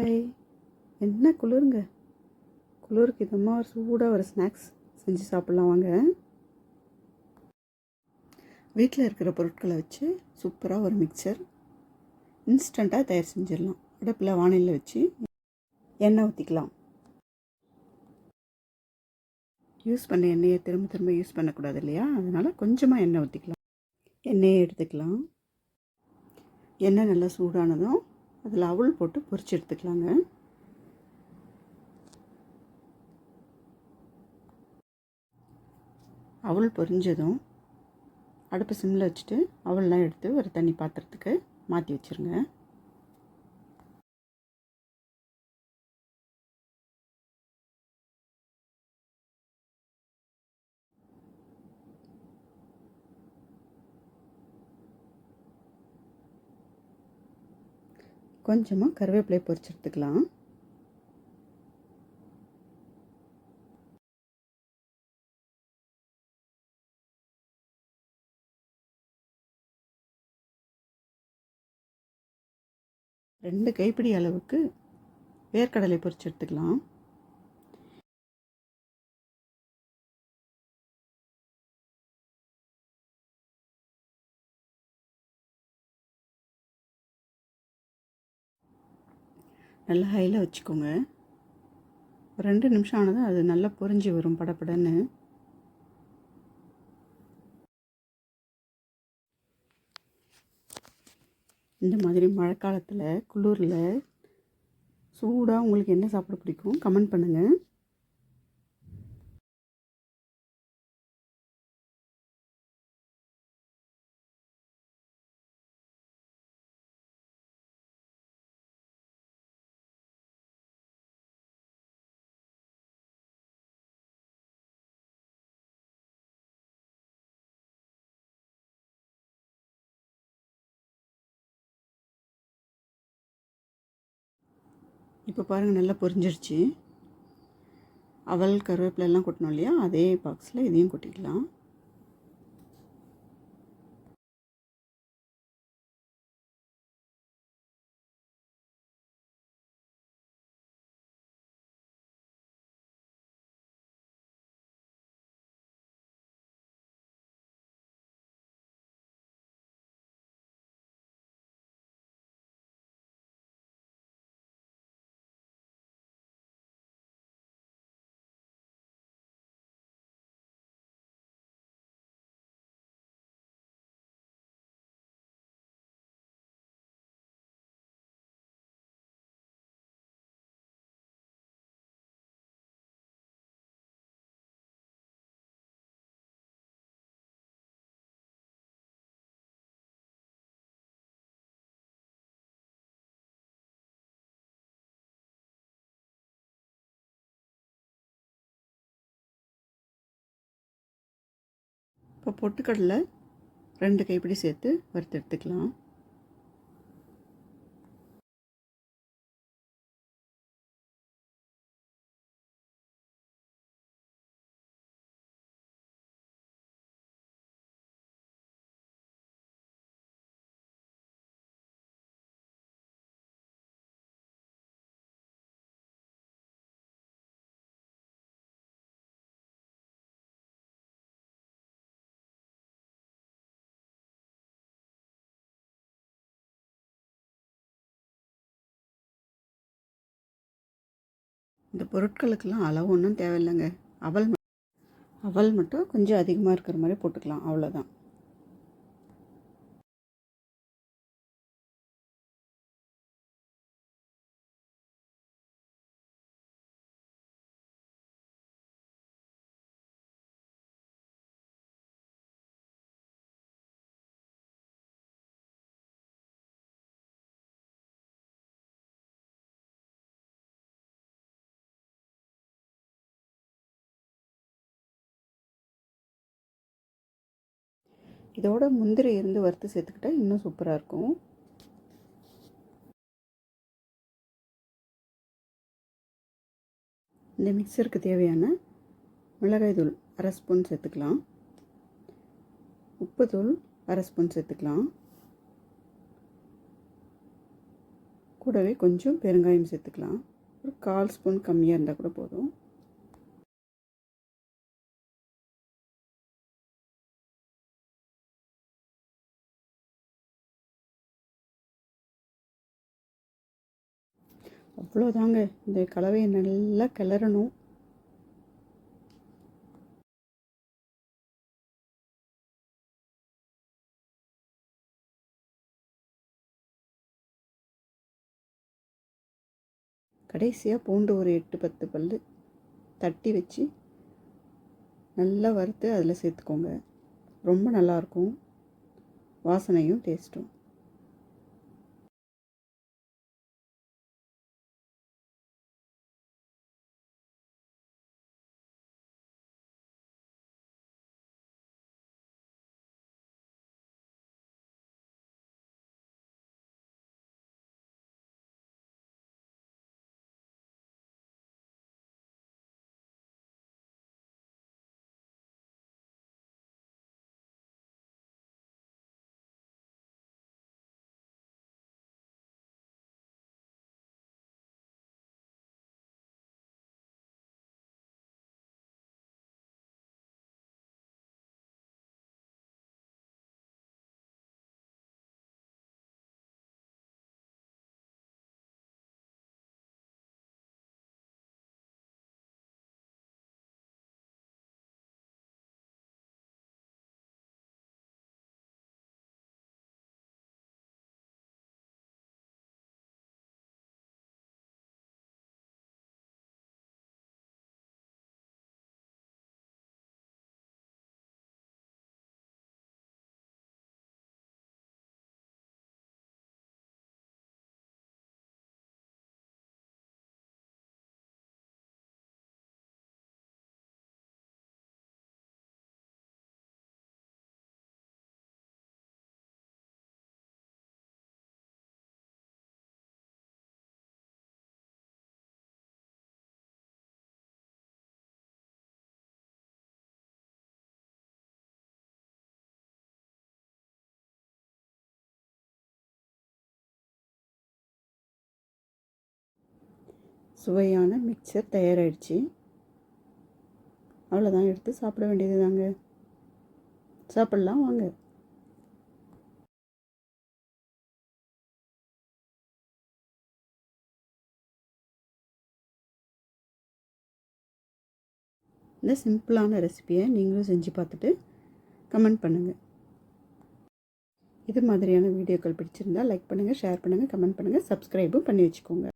Hi என்ன குளிருங்க? குளிருக்கு இதமாக ஒரு சூடாக ஒரு ஸ்நாக்ஸ் செஞ்சு சாப்பிட்லாம் வாங்க. வீட்டில் இருக்கிற பொருட்களை வச்சு சூப்பராக ஒரு மிக்சர் இன்ஸ்டண்ட்டாக தயார் செஞ்சிடலாம். அடுப்பில் வானிலையில் வச்சு எண்ணெய் ஊற்றிக்கலாம் யூஸ் பண்ண எண்ணெயை திரும்ப திரும்ப யூஸ் பண்ணக்கூடாது இல்லையா? அதனால் கொஞ்சமாக எண்ணெய் ஊற்றிக்கலாம் எண்ணெயை எடுத்துக்கலாம். எண்ணெய் நல்லா சூடானதும் அதில் அவள் போட்டு பொறிச்சு எடுத்துக்கலாங்க. அவள் பொரிஞ்சதும் அடுப்பு சிம்மில் வச்சுட்டு அவள்லாம் எடுத்து ஒரு தண்ணி பாத்திரத்துக்கு மாற்றி வச்சுருங்க. கொஞ்சமாக கருவேப்பிலை பொரிச்சு எடுத்துக்கலாம் ரெண்டு கைப்பிடி அளவுக்கு வேர்க்கடலை பொரிச்சு எடுத்துக்கலாம் நல்லா ஹையில் வச்சுக்கோங்க. ஒரு ரெண்டு நிமிஷம் ஆனதும் அது நல்லா பொரிஞ்சு வரும் படப்படன்னு இந்த மாதிரி மழைக்காலத்தில் குளிரில் சூடாக உங்களுக்கு என்ன சாப்பிட பிடிக்கும்? கமெண்ட் பண்ணுங்கள் இப்போ பாருங்கள் நல்லா பொரிஞ்சிருச்சு. அவல் கருவேப்பிலெல்லாம் கொட்டணும் இல்லையா? அதே பாக்ஸில் இதையும் கொட்டிக்கலாம். இப்போ பொட்டுக்கடலை ரெண்டு கைப்பிடி சேர்த்து வறுத்து எடுத்துக்கலாம். இந்த பொருட்களுக்கெல்லாம் அளவு ஒன்றும் தேவையில்லைங்க. அவல் அவல் மட்டும் கொஞ்சம் அதிகமாக இருக்கிற மாதிரி போட்டுக்கலாம் அவ்வளோதான் இதோட முந்திரி இருந்து வறுத்து சேர்த்துக்கிட்டா இன்னும் சூப்பராக இருக்கும். இந்த மிக்சருக்கு தேவையான மிளகாய் தூள் அரை ஸ்பூன் சேர்த்துக்கலாம். உப்பு தூள் அரை ஸ்பூன் சேர்த்துக்கலாம். கூடவே கொஞ்சம் பெருங்காயம் சேர்த்துக்கலாம். ஒரு கால் ஸ்பூன் கம்மியாக இருந்தால் கூட போதும். அவ்வளோதாங்க. இந்த கலவையை நல்லா கிளறணும். கடைசியாக பூண்டு ஒரு எட்டு பத்து பல் தட்டி வச்சு நல்லா வறுத்து அதில் சேர்த்துக்கோங்க. ரொம்ப நல்லாயிருக்கும் வாசனையும் டேஸ்ட்டும் சுவையான மிக்சர் தயாராகிடுச்சு அவ்வளோதான் எடுத்து சாப்பிட வேண்டியது தாங்க சாப்பிட்லாம் வாங்க. இந்த சிம்பிளான ரெசிப்பியை நீங்களும் செஞ்சு பார்த்துட்டு கமெண்ட் பண்ணுங்கள் இது மாதிரியான வீடியோக்கள் பிடிச்சிருந்தால் லைக் பண்ணுங்கள் ஷேர் பண்ணுங்கள் கமெண்ட் பண்ணுங்கள் சப்ஸ்கிரைபும் பண்ணி வச்சுக்கோங்க.